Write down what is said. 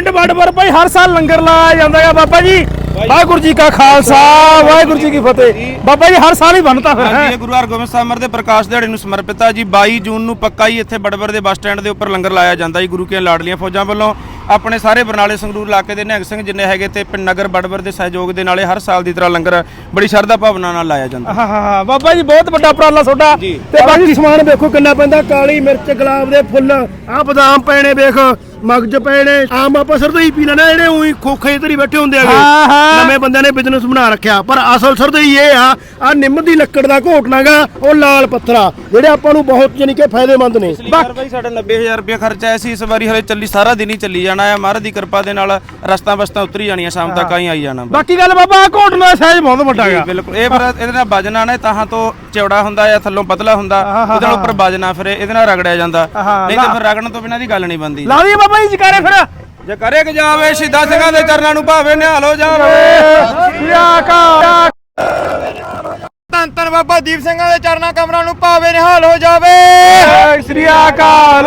ਪਿੰਡ ਵੜਵਰ ਭਾਈ ਹਰ ਸਾਲ ਲੰਗਰ ਲਾਇਆ ਜਾਂਦਾ ਹੈ ਬਾਬਾ ਜੀ। ਵਾਹਿਗੁਰੂ ਜੀ ਕਾ ਖਾਲਸਾ ਵਾਹਿਗੁਰੂ ਜੀ ਕੀ ਫਤਿਹ। ਬਾਬਾ ਜੀ ਹਰ ਸਾਲ ਹੀ ਬਣਦਾ ਫਿਰ ਹਾਂਜੀ ਹੈ? ਇਹ ਗੁਰੂ ਹਰਗੋਬਿੰਦ ਸਾਹਿਬ ਮਰ ਦੇ ਪ੍ਰਕਾਸ਼ ਦਿਹਾੜੇ ਨੂੰ ਸਮਰਪਿਤ ਆ ਜੀ। 22 ਜੂਨ ਨੂੰ ਪੱਕਾ ਹੀ ਇੱਥੇ ਬੜਬੜ ਦੇ ਬੱਸ ਸਟੈਂਡ ਦੇ ਉੱਪਰ ਲੰਗਰ ਲਾਇਆ ਜਾਂਦਾ ਜੀ ਗੁਰੂ ਕੀਆਂ ਲਾਡਲੀਆਂ ਫੌਜਾਂ ਵੱਲੋਂ। ਆਪਣੇ ਸਾਰੇ ਬਰਨਾਲੇ ਸੰਗਰੂਰ ਇਲਾਕੇ ਦੇ ਨਿਹੰਗ ਸਿੰਘ ਜਿੰਨੇ ਹੈਗੇ ਤੇ ਪਿੰਡ ਨਗਰ ਬੜਬੜ ਦੇ ਸਹਿਯੋਗ ਦੇ ਨਾਲੇ ਹਰ ਸਾਲ ਦੀ ਤਰ੍ਹਾਂ ਲੰਗਰ ਬੜੀ ਸ਼ਰਧਾ ਭਾਵਨਾ ਨਾਲ ਲਾਇਆ ਜਾਂਦਾ। ਹਾਂ ਹਾਂ ਹਾਂ ਬਾਬਾ ਜੀ ਬਹੁਤ ਵੱਡਾ ਉਪਰਾਲਾ ਤੁਹਾਡਾ। ਤੇ ਬਾਕੀ ਸਮਾਨ ਵੇਖੋ ਕਿੰਨਾ ਪੈਂਦਾ। ਕਾਲੀ ਮਿਰਚ ਗੁਲਾਬ ਦੇ ਫੁੱਲ। ਆ ਬਦਾਮ ਪੈਣੇ ਵੇਖ। ਮਗਜ ਪੈਣੇ ਆਮ ਆਪਾਂ ਸਰਦਈ ਪੀ ਲੈਣਾ ਜਿਹੜੇ ਉਹੀ ਖੋਖੇ ਤੇਰੀ ਬੈਠੇ ਹੁੰਦੇ ਆਗੇ ਹਾਂ। ਨਵੇਂ ਬੰਦਿਆਂ ਨੇ ਬਿਜ਼ਨਸ ਬਣਾ ਰੱਖਿਆ ਪਰ ਅਸਲ ਸਰਦਈ ਇਹ ਆ ਆ ਨਿੰਮ ਦੀ ਲੱਕੜ ਦਾ ਘੋਟਣਾਗਾ ਉਹ ਲਾਲ ਪੱਥਰਾ ਜਿਹੜੇ ਆਪਾਂ ਨੂੰ ਬਹੁਤ ਜਾਨੀ ਕਿ ਫਾਇਦੇਮੰਦ ਨੇ। ਬਾਕੀ ਬਾਈ ਸਾਡਾ 90000 ਰੁਪਏ ਖਰਚਾ ਆਇਆ ਸੀ ਇਸ ਵਾਰੀ ਹਲੇ ਚੱਲੀ ਸਾਰਾ ਦਿਨ ਹੀ ਚੱਲੀ ਜਾਣਾ ਹੈ ਮਹਾਰਾਜ ਦੀ ਕਿਰਪਾ ਦੇ ਨਾਲ ਰਸਤਾ ਬਸਤਾ ਉਤਰੀ ਜਾਣੀਆਂ ਸ਼ਾਮ ਤੱਕ ਆਈ ਆਈ ਜਾਣਾ। ਬਾਕੀ ਗੱਲ ਬਾਬਾ ਘੋਟਣਾ ਦਾ ਸਾਈਜ਼ ਬਹੁਤ ਵੱਡਾ ਜੀ, ਹੈਗਾ ਬਿਲਕੁਲ। ਇਹ ਫਿਰ ਇਹਦੇ ਨਾਲ ਵਜਣਾ ਨੇ ਤਾਹਾਂ ਤੋਂ ਚੌੜਾ ਹੁੰਦਾ ਜਾਂ ਥੱਲੋਂ ਪਤਲਾ ਹੁੰਦਾ ਉਹਦੇ ਨਾਲ ਉੱਪਰ ਵਜਣਾ ਫਿਰ ਇਹਦੇ ਨਾਲ ਰਗੜਿਆ ਜਾਂਦਾ। ਨਹੀਂ ਤਾਂ ਫਿਰ ਰਗੜਨ ਤੋਂ ਬਿਨਾਂ ਦੀ ਗੱਲ ਨਹੀਂ ਬਣਦੀ। ਲਾ ਦਈਏ ਬਾਬਾ ਜੀ ਜਕਾਰੇ ਫਿਰ। ਜੇ ਕਰੇ ਕਿ ਜਾਵੇ ਸ਼ਹੀਦਾਂ ਸਿੰਘਾਂ ਦੇ ਚਰਨਾਂ ਨੂੰ ਭਾਵੇਂ ਨਿਹਾਲ ਹੋ ਜਾਵੇ। ਯਾ ਕਾ ਧੰਨ ਧੰਨ ਬਾਬਾ ਦੀਪ ਸਿੰਘਾਂ ਦੇ ਚਰਨਾਂ ਕਮਰਾਂ ਨੂੰ ਭਾਵੇਂ ਨਿਹਾਲ ਹੋ ਜਾਵੇ। ਸ੍ਰੀ ਅਕਾਲ।